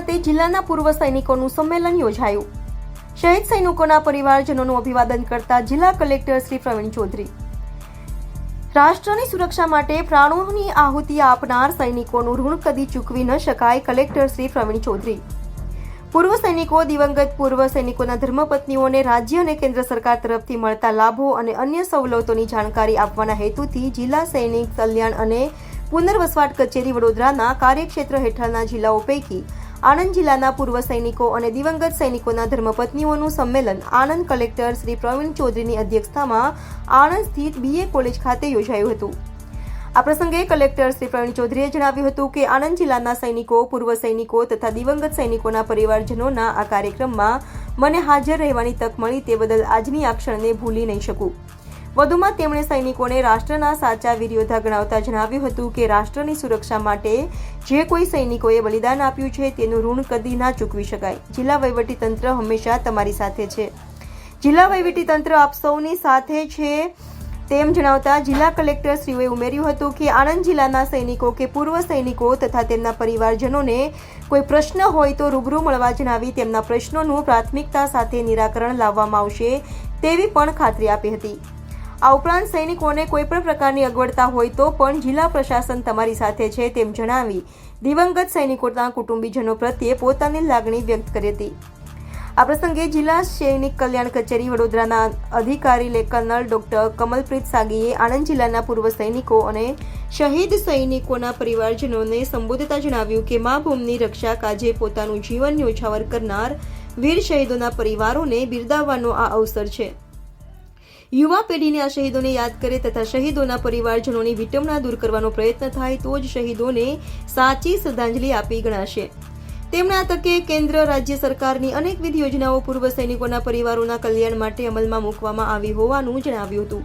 ખાતે જિલ્લાના પૂર્વ સૈનિકોનું સંમેલન યોજાયું. શહીદ સૈનિકોના પરિવારજનોનું અભિવાદન કરતા જિલ્લા કલેક્ટર શ્રી પ્રવીણ ચૌધરી. રાષ્ટ્રની સુરક્ષા માટે પ્રાણોની આહુતિ આપનાર સૈનિકોનું ઋણ કદી ચૂકવી ન શકાય કલેક્ટર શ્રી પ્રવીણ ચૌધરી. પૂર્વ સૈનિકો, દિવંગત પૂર્વ સૈનિકોના ધર્મપત્નીઓને રાજ્ય અને કેન્દ્ર સરકાર તરફથી મળતા લાભો અને અન્ય સવલતોની જાણકારી આપવાના હેતુથી જિલ્લા સૈનિક કલ્યાણ અને પુનર્વસવાટ કચેરી વડોદરાના કાર્યક્ષેત્ર હેઠળના જિલ્લાઓ પૈકી આણંદ જિલ્લાના પૂર્વ સૈનિકો અને દિવંગત સૈનિકોના ધર્મપત્નીઓનું સંમેલન આણંદ કલેક્ટર શ્રી પ્રવીણ ચૌધરીની અધ્યક્ષતામાં આણંદ સ્થિત બીએ કોલેજ ખાતે યોજાયું હતું. આ પ્રસંગે કલેક્ટર શ્રી પ્રવીણ ચૌધરીએ જણાવ્યું હતું કે આણંદ જિલ્લાના સૈનિકો, પૂર્વ સૈનિકો તથા દિવંગત સૈનિકોના પરિવારજનોના આ કાર્યક્રમમાં મને હાજર રહેવાની તક મળી તે બદલ આજની આ ક્ષણને ભૂલી નહીં શકું. વધુમાં તેમણે સૈનિકોને રાષ્ટ્રના સાચા વીર યોદ્ધા ગણાવતા જણાવ્યું હતું કે રાષ્ટ્રની સુરક્ષા માટે જે કોઈ સૈનિકોએ બલિદાન આપ્યું છે તેનું ઋણ કદી ના ચૂકવી શકાય. જિલ્લા વહીવટી તંત્ર હંમેશા તમારી સાથે છે. જિલ્લા વહીવટી તંત્ર આપ સૌની સાથે છે તેમ જણાવતા જિલ્લા કલેક્ટર શ્રીઓએ ઉમેર્યું હતું કે આણંદ જિલ્લાના સૈનિકો કે પૂર્વ સૈનિકો તથા તેમના પરિવારજનોને કોઈ પ્રશ્ન હોય તો રૂબરૂ મળવા જણાવી તેમના પ્રશ્નોનું પ્રાથમિકતા સાથે નિરાકરણ લાવવામાં આવશે તેવી પણ ખાતરી આપી હતી. આ ઉપરાંત સૈનિકોને કોઈ પણ પ્રકારની અગવડતા હોય તો પણ જિલ્લા પ્રશાસન તમારી સાથે છે તેમ જણાવી દિવંગત સૈનિકોના કુટુંબીજનો પ્રત્યે પોતાની લાગણી વ્યક્ત કરી હતી. આ પ્રસંગે જિલ્લા સૈનિક કલ્યાણ કચેરી વડોદરાના અધિકારી કર્નલ ડોક્ટર કમલપ્રીત સાગીએ આણંદ જિલ્લાના પૂર્વ સૈનિકો અને શહીદ સૈનિકોના પરિવારજનોને સંબોધતા જણાવ્યું કે મા ભૂમની રક્ષા કાજે પોતાનું જીવન ન્યોછાવર કરનાર વીર શહીદોના પરિવારોને બિરદાવવાનો આ અવસર છે. યુવા પેઢીને આ શહીદોને યાદ કરે તથા શહીદોના પરિવારજનોની વિટંબના દૂર કરવાનો પ્રયત્ન થાય તો જ શહીદોને સાચી શ્રદ્ધાંજલિ આપી ગણાશે. તેમના તકે કેન્દ્ર, રાજ્ય સરકારની અનેકવિધ યોજનાઓ પૂર્વ સૈનિકોના પરિવારોના કલ્યાણ માટે અમલમાં મૂકવામાં આવી હોવાનું જણાવ્યું હતું.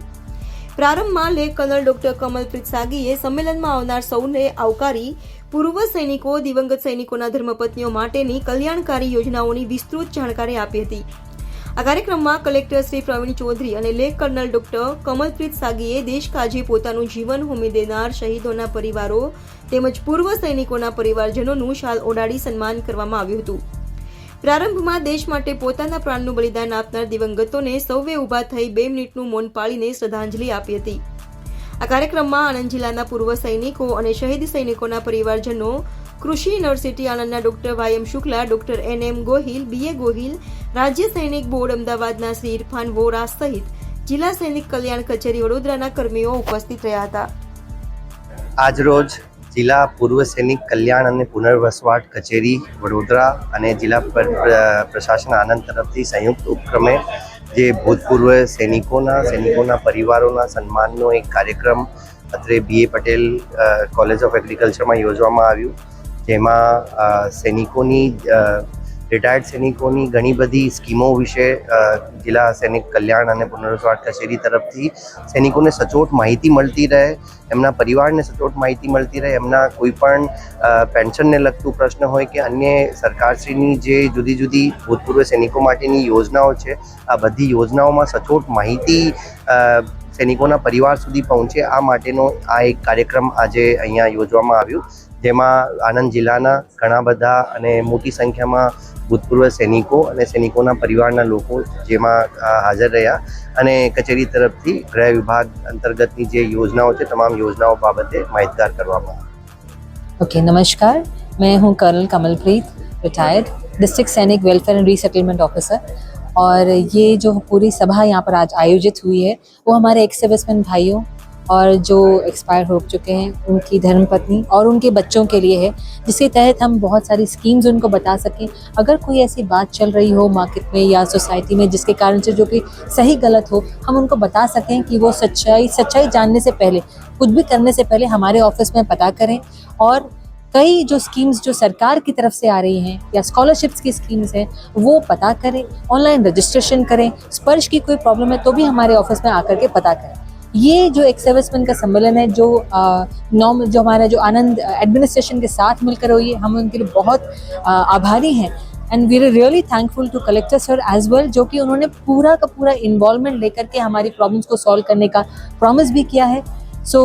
પ્રારંભમાં લેખ કર્નલ ડોક્ટર કમલપ્રીત સાગીએ સંમેલનમાં આવનાર સૌને આવકારી પૂર્વ સૈનિકો, દિવંગત સૈનિકોના ધર્મપત્નીઓ માટેની કલ્યાણકારી યોજનાઓની વિસ્તૃત જાણકારી આપી હતી. આ કાર્યક્રમમાં કલેક્ટર શ્રી પ્રવીણ ચૌધરી અને લેખ કર્નલ ડોક્ટર કમલપ્રીત સાગીએ દેશ કાજે પોતાનું જીવન હોમી દેનાર શહીદોના પરિવારો તેમજ પૂર્વ સૈનિકોના પરિવારજનોનું શાલ ઓડાડી સન્માન કરવામાં આવ્યું હતું. પ્રારંભમાં દેશ માટે પોતાના પ્રાણનું બલિદાન આપનાર દિવંગતોને સૌએ ઊભા થઈ બે મિનિટનું મૌન પાળીને શ્રદ્ધાંજલિ આપી હતી. આ કાર્યક્રમમાં આણંદ જિલ્લાના પૂર્વ સૈનિકો અને શહીદ સૈનિકોના પરિવારજનો કૃષિ university આણંદના doctor Y M Shukla, doctor N M Gohil, BA Gohil, રાજ્ય સૈનિક બોર્ડ અમદાવાદના શ્રી ઇરફાન વોરા સહિત જિલ્લા સૈનિક કલ્યાણ કચેરી વડોદરાના કર્મીઓ ઉપસ્થિત રહ્યા હતા. આજરોજ જિલ્લા પૂર્વ સૈનિક કલ્યાણ અને પુનર્વસવાટ કચેરી વડોદરા અને જિલ્લા પ્ર- પ્ર- પ્રશાસન આનંદ તરફથી સંયુક્ત ઉપક્રમે જે ભૂતપૂર્વ સૈનિકોના સૈનિકોના પરિવારોના સન્માનનો એક કાર્યક્રમ અત્રે બીએ પટેલ કોલેજ ઓફ એગ્રીકલ્ચરમાં યોજવામાં આવ્યું. જેમાં સૈનિકોની રિટાયર્ડ સૈનિકોની ઘણી બધી સ્કીમો વિશે જિલ્લા સૈનિક કલ્યાણ અને પુનર્વસવાટ કચેરી તરફથી સૈનિકોને સચોટ માહિતી મળતી રહે, એમના પરિવારને સચોટ માહિતી મળતી રહે, એમના કોઈ પણ પેન્શનને લગતું પ્રશ્ન હોય કે અન્ય સરકારશ્રીની જે જુદી જુદી ભૂતપૂર્વ સૈનિકો માટેની યોજનાઓ છે, આ બધી યોજનાઓમાં સચોટ માહિતી સૈનિકોના પરિવાર સુધી પહોંચે, આ માટેનો આ એક કાર્યક્રમ આજે અહીંયા યોજવામાં આવ્યું. જેમાં આણંદ જિલ્લાના ઘણા બધા અને મોટી સંખ્યામાં ભૂતપૂર્વ સૈનિકો અને સૈનિકોના પરિવારના લોકો જેમાં અ, હાજર રહ્યા અને કચેરી તરફથી ગૃહ વિભાગ અંતર્ગતની જે યોજનાઓ છે તમામ યોજનાઓ બાબતે માહિતગાર કરવામાં આવ્યા ओके नमस्कार मैं हूं कर्नल कमलप्रीत रिटायर्ड डिस्ट्रिक्ट सैनिक वेलफेयर एंड रीसेटलमेंट ऑफिसर और ये जो पूरी सभा यहाँ पर आज आयोजित हुई है वो हमारे एक्स सर्विसमैन भाइयों और जो एक्सपायर हो चुके हैं, उनकी धर्मपत्नी और उनके बच्चों के लिए है, जिसके तहत हम बहुत सारी स्कीम्स उनको बता सकें। अगर कोई ऐसी बात चल रही हो मार्केट में या सोसाइटी में, जिसके कारण से जो कि सही गलत हो, हम उनको बता सकें कि वो सच्चाई सच्चाई जानने से पहले, कुछ भी करने से पहले हमारे ऑफ़िस में पता करें। और कई जो स्कीम्स जो सरकार की तरफ़ से आ रही हैं या स्कॉलरशिप्स की स्कीम्स हैं, वो पता करें ऑनलाइन रजिस्ट्रेशन करें, स्पर्श की कोई प्रॉब्लम है तो भी हमारे ऑफ़िस में आकर के पता करें। ये जो एक सर्विसमैन का सम्मेलन है, जो नॉर्म जो हमारा जो आनंद एडमिनिस्ट्रेशन के साथ मिलकर हुई है हम उनके लिए बहुत आभारी हैं। And we are really thankful to collector sir as well जो कि उन्होंने पूरा का पूरा इन्वॉल्वमेंट लेकर के हमारी प्रॉब्लम्स को सॉल्व करने का प्रॉमिस भी किया है। So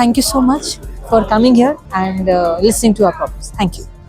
thank you so much for coming here and listening to our our thank you.